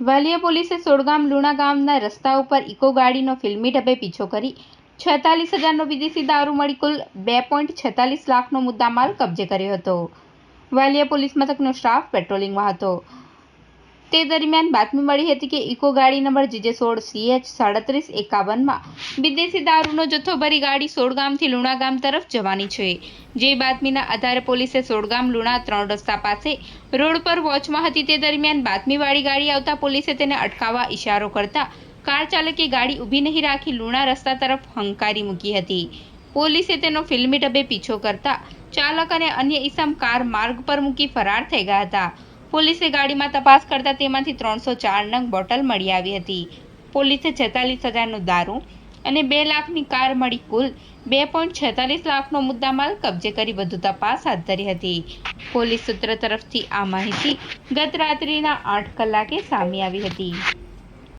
વાલિયા પોલીસે સોડગામ લુણા ગામના રસ્તા ઉપર ઇકો ગાડીનો ફિલ્મી ઢબે પીછો કરી છેતાલીસ હજારનો વિદેશી દારૂ મળી કુલ બે પોઈન્ટ છેતાલીસ લાખનો મુદ્દામાલ કબજે કર્યો હતો. વાલિયા પોલીસ મથકનો સ્ટાફ પેટ્રોલિંગમાં હતો. તે દરમિયાન બાતમી મળી હતી કે ઇકો ગાડી નંબર જીજે સોળ સીએચ સાડત્રીસ એકાવનમાં વિદેશી દારૂનો જથ્થો ભરી ગાડી સોળગામથી લુણાગામ તરફ જવાની છે. જે બાતમીના આધારે પોલીસે સોળગામ લુણા ત્રણ રસ્તા પાસે રોડ પર વોચમાં હતી તે દરમિયાન બાતમીવાળી ગાડી આવતા પોલીસે તેને અટકાવવા ઇશારો કરતા કાર ચાલકે ગાડી ઊભી નહીં રાખી લુણા રસ્તા તરફ હંકારી મૂકી હતી. પોલીસે તેનો ફિલ્મી ડબે પીછો કરતા ચાલક અને અન્ય ઈસમ કાર માર્ગ પર મૂકી ફરાર થઈ ગયા હતા. પોલીસે ગાડીમાં તપાસ કરતા તેમાંથી ત્રણસો ચાર નંગ બોટલ મળી આવી હતી. પોલીસે છેતાલીસ હજારનો દારૂ અને બે લાખની કાર મળી કુલ બે પોઈન્ટ છેતાલીસ લાખનો મુદ્દામાલ કબજે કરી વધુ તપાસ હાથ ધરી હતી. પોલીસ સૂત્ર તરફથી આ માહિતી ગત રાત્રિના આઠ કલાકે સામે આવી હતી.